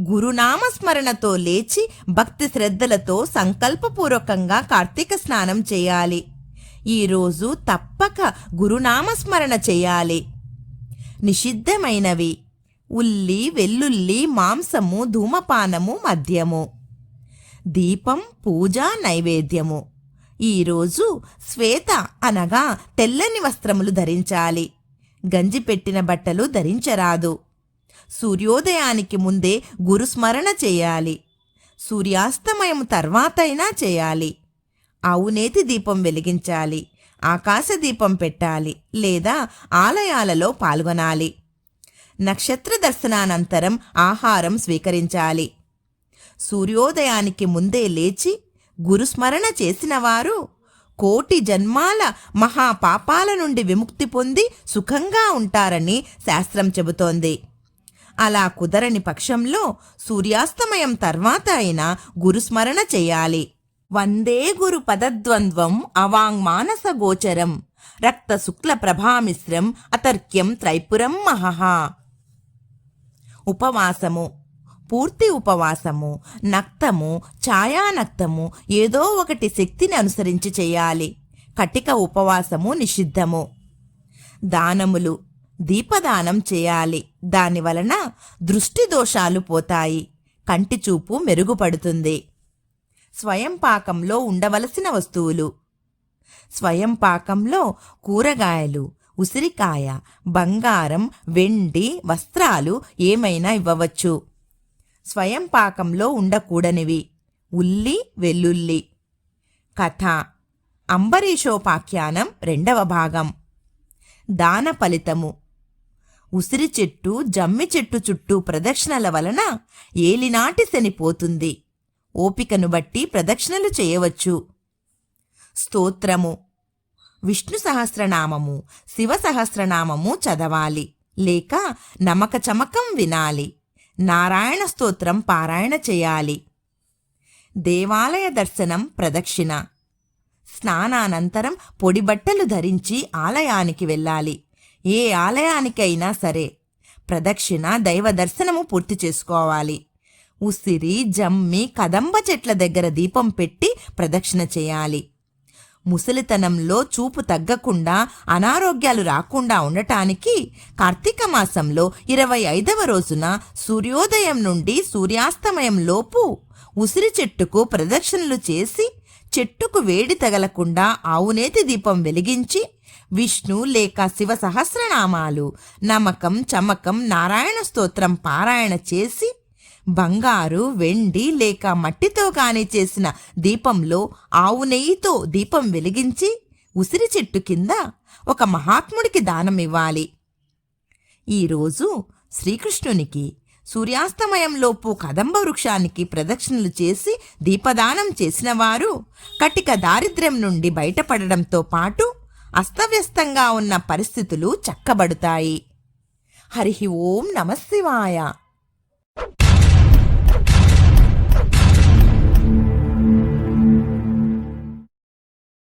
గురునామస్మరణతో లేచి భక్తి శ్రద్ధలతో సంకల్పపూర్వకంగా కార్తీక స్నానం చేయాలి. ఈరోజు తప్పక గురునామస్మరణ చేయాలి. నిషిద్ధమైనవి. ఉల్లి వెల్లుల్లి మాంసము ధూమపానము మద్యము. దీపం పూజ నైవేద్యము. ఈరోజు శ్వేత అనగా తెల్లని వస్త్రములు ధరించాలి. గంజి పెట్టిన బట్టలు ధరించరాదు. సూర్యోదయానికి ముందే గురుస్మరణ చేయాలి. సూర్యాస్తమయం తర్వాతైనా చేయాలి. అవునేతి దీపం వెలిగించాలి. ఆకాశ దీపం పెట్టాలి. లేదా ఆలయాలలో పాల్గొనాలి. నక్షత్ర దర్శనానంతరం ఆహారం స్వీకరించాలి. సూర్యోదయానికి ముందే లేచి గురుస్మరణ చేసినవారు కోటి జన్మాల మహాపాపాల నుండి విముక్తి పొంది సుఖంగా ఉంటారని శాస్త్రం చెబుతోంది. అలా కుదరని పక్షంలో సూర్యాస్తమయం తర్వాత అయినా గురుస్మరణ చేయాలి. వందే గురు పదద్వంద్వం అవాంగ్మానస గోచరం. రక్త శుక్ల ప్రభామిశ్రం అతర్క్యం త్రైపురం మహః ఉపవాసము. పూర్తి ఉపవాసము. నక్తము ఛాయానక్తము ఏదో ఒకటి శక్తిని అనుసరించి చేయాలి. కటిక ఉపవాసము నిషిద్ధము. దానములు. దీపదానం చేయాలి. దానివలన దృష్టి దోషాలు పోతాయి. కంటి చూపు మెరుగుపడుతుంది. స్వయం పాకంలో ఉండవలసిన వస్తువులు. స్వయం పాకంలో కూరగాయలు ఉసిరికాయ బంగారం వెండి వస్త్రాలు ఏమైనా ఇవ్వవచ్చు. స్వయం పాకంలో ఉండకూడనివి. ఉల్లి వెల్లుల్లి. కథ. అంబరీషోపాఖ్యానం రెండవ భాగం. దాన ఫలితము. ఉసిరి చెట్టు జమ్మి చెట్టు చుట్టూ ప్రదక్షిణల వలన ఏలినాటి శనిపోతుంది ఓపికను బట్టి ప్రదక్షిణలు చేయవచ్చు. స్తోత్రము. విష్ణు సహస్రనామము శివ సహస్రనామము చదవాలి. లేక నమక చమకం వినాలి. నారాయణ స్తోత్రం పారాయణ చేయాలి. దేవాలయ దర్శనం ప్రదక్షిణ. స్నానానంతరం పొడి బట్టలు ధరించి ఆలయానికి వెళ్ళాలి. ఏ ఆలయానికైనా సరే ప్రదక్షిణ దైవ దర్శనము పూర్తి చేసుకోవాలి. ఉసిరి జమ్మి కదంబ చెట్ల దగ్గర దీపం పెట్టి ప్రదక్షిణ చేయాలి. ముసలితనంలో చూపు తగ్గకుండా అనారోగ్యాలు రాకుండా ఉండటానికి కార్తీక మాసంలో ఇరవై ఐదవ రోజున సూర్యోదయం నుండి సూర్యాస్తమయం లోపు ఉసిరి చెట్టుకు ప్రదక్షిణలు చేసి చెట్టుకు వేడి తగలకుండా ఆవునేతి దీపం వెలిగించి విష్ణు లేక శివ సహస్రనామాలు. నమకం చమకం నారాయణ స్తోత్రం పారాయణ చేసి బంగారు వెండి లేక మట్టితో కాని చేసిన దీపంలో ఆవు నెయ్యితో దీపం వెలిగించి ఉసిరి చెట్టు కింద ఒక మహాత్ముడికి దానమివ్వాలి. ఈరోజు శ్రీకృష్ణునికి సూర్యాస్తమయంలోపు కదంబ వృక్షానికి ప్రదక్షిణలు చేసి దీపదానం చేసిన వారు కటిక దారిద్ర్యం నుండి బయటపడడంతో పాటు అస్తవ్యస్తంగా ఉన్న పరిస్థితులు చక్కబడుతాయి. హరి ఓం నమశివాయ